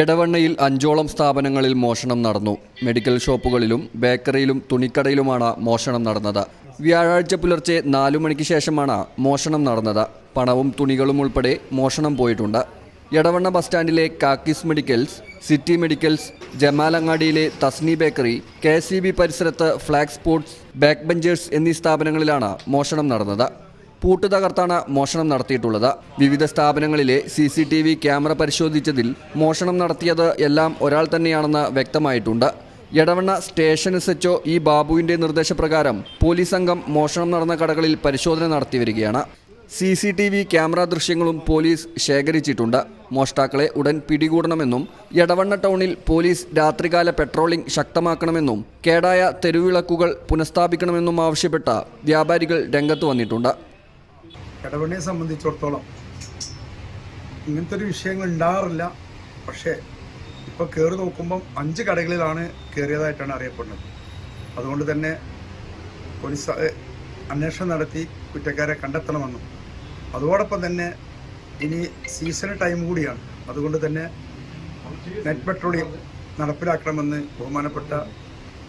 എടവണ്ണയിൽ അഞ്ചോളം സ്ഥാപനങ്ങളിൽ മോഷണം നടന്നു. മെഡിക്കൽ ഷോപ്പുകളിലും ബേക്കറിയിലും തുണിക്കടയിലുമാണ് മോഷണം നടന്നത്. വ്യാഴാഴ്ച പുലർച്ചെ നാലു മണിക്ക് ശേഷമാണ് മോഷണം നടന്നത്. പണവും തുണികളും ഉൾപ്പെടെ മോഷണം പോയിട്ടുണ്ട്. എടവണ്ണ ബസ് സ്റ്റാൻഡിലെ കാക്കിസ് മെഡിക്കൽസ് സിറ്റി മെഡിക്കൽസ് ജമാലങ്ങാടിയിലെ തസ്നി ബേക്കറി കെ എസ് പരിസരത്ത് ഫ്ലാഗ് സ്പോർട്സ് ബാക്ക് ബെഞ്ചേഴ്സ് എന്നീ സ്ഥാപനങ്ങളിലാണ് മോഷണം നടന്നത്. പൂട്ട് തകർത്താണ് മോഷണം നടത്തിയിട്ടുള്ളത്. വിവിധ സ്ഥാപനങ്ങളിലെ C C T V camera പരിശോധിച്ചതിൽ മോഷണം നടത്തിയത് എല്ലാം ഒരാൾ തന്നെയാണെന്ന് വ്യക്തമായിട്ടുണ്ട്. Edavanna station S H O E ബാബുവിന്റെ നിർദ്ദേശപ്രകാരം പോലീസ് സംഘം മോഷണം നടന്ന കടകളിൽ പരിശോധന നടത്തി വരികയാണ്. C C T V camera ദൃശ്യങ്ങളും പോലീസ് ശേഖരിച്ചിട്ടുണ്ട്. മോഷ്ടാക്കളെ ഉടൻ പിടികൂടണമെന്നും എടവണ്ണ ടൗണിൽ പോലീസ് രാത്രികാല പെട്രോളിംഗ് ശക്തമാക്കണമെന്നും കേടായ തെരുവിളക്കുകൾ പുനഃസ്ഥാപിക്കണമെന്നും ആവശ്യപ്പെട്ട വ്യാപാരികൾ രംഗത്ത് വന്നിട്ടുണ്ട്. ഇടവണ്ണയെ സംബന്ധിച്ചിടത്തോളം ഇങ്ങനത്തെ ഒരു വിഷയങ്ങൾ ഉണ്ടാകാറില്ല. പക്ഷേ ഇപ്പോൾ കയറി നോക്കുമ്പം അഞ്ച് കടകളിലാണ് കയറിയതായിട്ടാണ് അറിയപ്പെടുന്നത്. അതുകൊണ്ട് തന്നെ പോലീസ് അന്വേഷണം നടത്തി കുറ്റക്കാരെ കണ്ടെത്തണമെന്നും. അതോടൊപ്പം തന്നെ ഇനി സീസൺ ടൈം കൂടിയാണ്. അതുകൊണ്ട് തന്നെ നെറ്റ് പെട്രോളിയം നടപ്പിലാക്കണമെന്ന് ബഹുമാനപ്പെട്ട